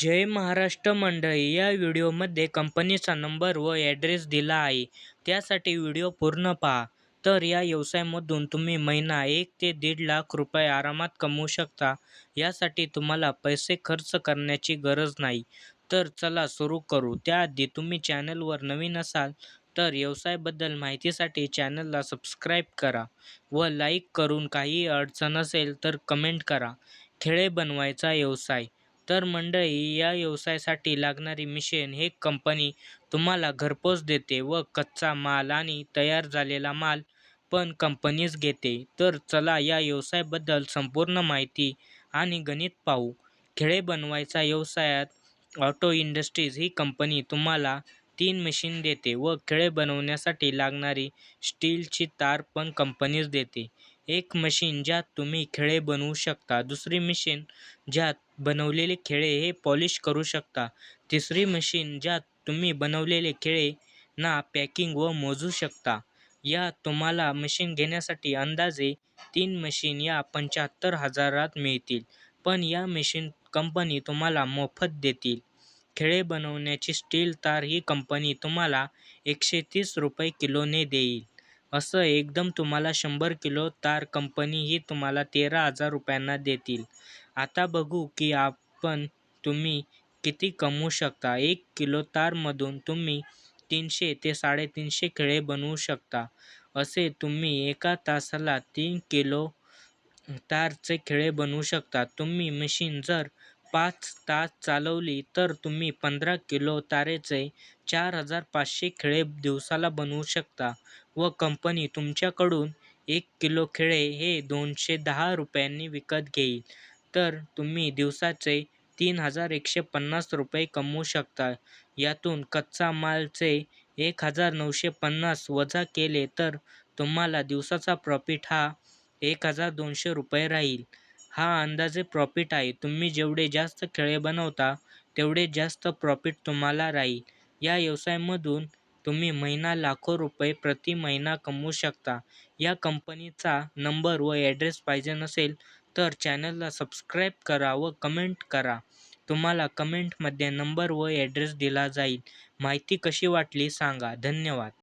जय महाराष्ट्र मंडळी या व्हिडिओमध्ये कंपनीचा नंबर व ॲड्रेस दिला आहे. त्यासाठी व्हिडिओ पूर्ण पहा. तर या व्यवसायामधून तुम्ही महिना एक ते दीड लाख रुपये आरामात कमवू शकता. यासाठी तुम्हाला पैसे खर्च करण्याची गरज नाही. तर चला सुरू करू. त्याआधी तुम्ही चॅनलवर नवीन असाल तर व्यवसायाबद्दल माहितीसाठी चॅनलला सबस्क्राईब करा व लाईक करून काही अडचण असेल तर कमेंट करा. खेळे बनवायचा व्यवसाय. तर मंडळी या व्यवसायासाठी लागणारी मिशन हे कंपनी तुम्हाला घरपोच देते व कच्चा माल आणि तयार झालेला माल पण कंपनीच घेते. तर चला या व्यवसायाबद्दल संपूर्ण माहिती आणि गणित पाहू. खेळे बनवायचा व्यवसायात ऑटो इंडस्ट्रीज ही कंपनी तुम्हाला तीन मशीन देते व खेळे बनवण्यासाठी लागणारी स्टीलची तार पण कंपनीच देते. एक मशीन ज्यात तुम्ही खेळे बनवू शकता दुसरी मशीन ज्यात बनवलेले खेळे हे पॉलिश करू शकता तिसरी मशीन ज्यात तुम्ही बनवलेले खेळे ना पॅकिंग व मोजू शकता. या तुम्हाला मशीन घेण्यासाठी अंदाजे तीन मशीन या पंच्याहत्तर हजारात मिळतील पण या मशीन कंपनी तुम्हाला मोफत देतील. खेळे बनवण्याची स्टील तार ही कंपनी तुम्हाला एकशे तीस रुपये किलोने देईल. असं एकदम तुम्हाला शंभर किलो तार कंपनी ही तुम्हाला तेरा हजार रुपयांना देतील. आता बघू की आपण तुम्ही किती कमवू शकता. एक किलो तारमधून तुम्ही तीनशे ते साडेतीनशे खेळे बनवू शकता. असे तुम्ही एका तासाला तीन किलो तारचे खेळे बनवू शकता. तुम्ही मशीन जर पाच तास चालवली तर तुम्ही पंधरा किलो तारेचे चार हजार पाचशे खेळे दिवसाला बनवू शकता व कंपनी तुमच्याकडून एक किलो खेळे हे दोनशे दहा रुपयांनी विकत घेईल. तर तुम्ही दिवसाचे तीन हजार एकशे पन्नास रुपये कमवू शकता. यातून कच्चा मालचे एक हजार नऊशे पन्नास वजा केले तर तुम्हाला दिवसाचा प्रॉफिट हा एक हजार दोनशे रुपये राहील. हा अंदाजे प्रॉफिट आहे. तुम्ही जेवढे जास्त खेळे बनवता तेवढे जास्त प्रॉफिट तुम्हाला राहील. या व्यवसायामधून तुम्ही महिना लाखो रुपये प्रति महिना कमवू शकता. या कंपनीचा नंबर व ॲड्रेस पाहिजे नसेल तर चॅनलला सबस्क्राईब करा व कमेंट करा. तुम्हाला कमेंटमध्ये नंबर व ॲड्रेस दिला जाईल. माहिती कशी वाटली सांगा. धन्यवाद.